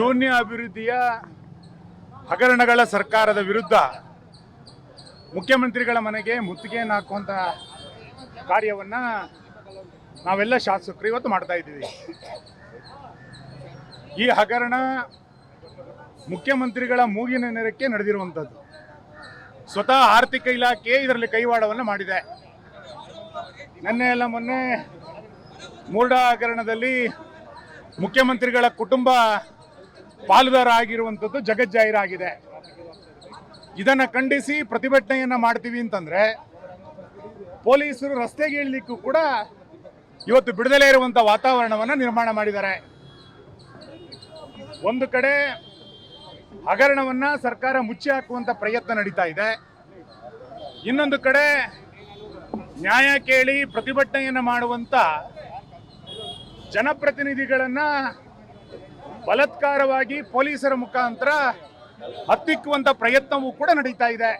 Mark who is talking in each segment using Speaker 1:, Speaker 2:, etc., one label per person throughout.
Speaker 1: ಶೂನ್ಯ ಅಭಿವೃದ್ಧಿಯ ಹಗರಣಗಳ ಸರ್ಕಾರದ ವಿರುದ್ಧ ಮುಖ್ಯಮಂತ್ರಿಗಳ ಮನೆಗೆ ಮುತ್ತಿಗೆಯನ್ನು ಹಾಕುವಂತ ಕಾರ್ಯವನ್ನ ನಾವೆಲ್ಲ ಶಾಸಕರು ಇವತ್ತು ಮಾಡ್ತಾ ಇದ್ದೀವಿ. ಈ ಹಗರಣ ಮುಖ್ಯಮಂತ್ರಿಗಳ ಮೂಗಿನ ನೆರಕ್ಕೆ ನಡೆದಿರುವಂಥದ್ದು ಸ್ವತಃ ಆರ್ಥಿಕ ಇಲಾಖೆ ಇದರಲ್ಲಿ ಕೈವಾಡವನ್ನು ಮಾಡಿದೆ. ನಿನ್ನೆ ಎಲ್ಲ ಮೊನ್ನೆ ಮೂರ್ಡಾ ಹಗರಣದಲ್ಲಿ ಮುಖ್ಯಮಂತ್ರಿಗಳ ಕುಟುಂಬ ಪಾಲುದಾರ ಆಗಿರುವಂಥದ್ದು ಜಗಜ್ಜಾಹೀರಾಗಿದೆ ಇದನ್ನು ಖಂಡಿಸಿ ಪ್ರತಿಭಟನೆಯನ್ನು ಮಾಡ್ತೀವಿ ಅಂತಂದ್ರೆ ಪೊಲೀಸರು ರಸ್ತೆಗೆ ಇಳಿಲಿಕ್ಕೂ ಕೂಡ ಇವತ್ತು ಬಿಡದಲೇ ಇರುವಂಥ ವಾತಾವರಣವನ್ನ ನಿರ್ಮಾಣ ಮಾಡಿದ್ದಾರೆ. ಒಂದು ಕಡೆ ಹಗರಣವನ್ನ ಸರ್ಕಾರ ಮುಚ್ಚಿ ಹಾಕುವಂತ ಪ್ರಯತ್ನ ನಡೀತಾ ಇದೆ. ಇನ್ನೊಂದು ಕಡೆ ನ್ಯಾಯ ಕೇಳಿ ಪ್ರತಿಭಟನೆಯನ್ನು ಮಾಡುವಂತ ಜನಪ್ರತಿನಿಧಿಗಳನ್ನ ಬಲಾತ್ಕಾರವಾಗಿ ಪೊಲೀಸರ ಮುಖಾಂತರ ಹತ್ತಿಕ್ಕುವಂಥ ಪ್ರಯತ್ನವೂ ಕೂಡ ನಡೀತಾ ಇದೆ.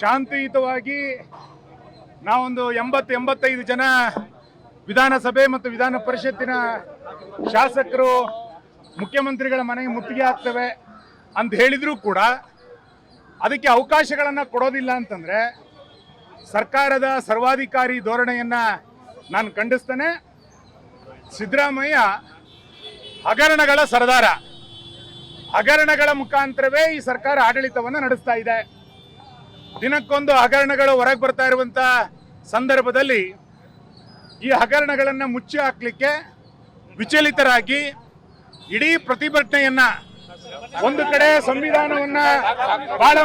Speaker 1: ಶಾಂತಿಯುತವಾಗಿ ನಾವೊಂದು ಎಂಬತ್ತು ಎಂಬತ್ತೈದು ಜನ ವಿಧಾನಸಭೆ ಮತ್ತು ವಿಧಾನ ಪರಿಷತ್ತಿನ ಶಾಸಕರು, ಮುಖ್ಯಮಂತ್ರಿಗಳ ಮನೆಗೆ ಮುತ್ತಿಗೆ ಹಾಕ್ತವೆ ಅಂತ ಹೇಳಿದರೂ ಕೂಡ ಅದಕ್ಕೆ ಅವಕಾಶಗಳನ್ನು ಕೊಡೋದಿಲ್ಲ ಅಂತಂದ್ರೆ ಸರ್ಕಾರದ ಸರ್ವಾಧಿಕಾರಿ ಧೋರಣೆಯನ್ನು ನಾನು ಖಂಡಿಸ್ತೇನೆ. ಸಿದ್ದರಾಮಯ್ಯ ಹಗರಣಗಳ ಸರದಾರ. ಹಗರಣಗಳ ಮುಖಾಂತರವೇ ಈ ಸರ್ಕಾರ ಆಡಳಿತವನ್ನು ನಡೆಸ್ತಾ ಇದೆ. ದಿನಕ್ಕೊಂದು ಹಗರಣಗಳು ಹೊರಗೆ ಬರ್ತಾ ಇರುವಂತ ಸಂದರ್ಭದಲ್ಲಿ ಈ ಹಗರಣಗಳನ್ನು ಮುಚ್ಚಿ ಹಾಕ್ಲಿಕ್ಕೆ ವಿಚಲಿತರಾಗಿ ಇಡೀ ಪ್ರತಿಭಟನೆಯನ್ನ ಒಂದು ಕಡೆ ಸಂವಿಧಾನವನ್ನ ಬಹಳ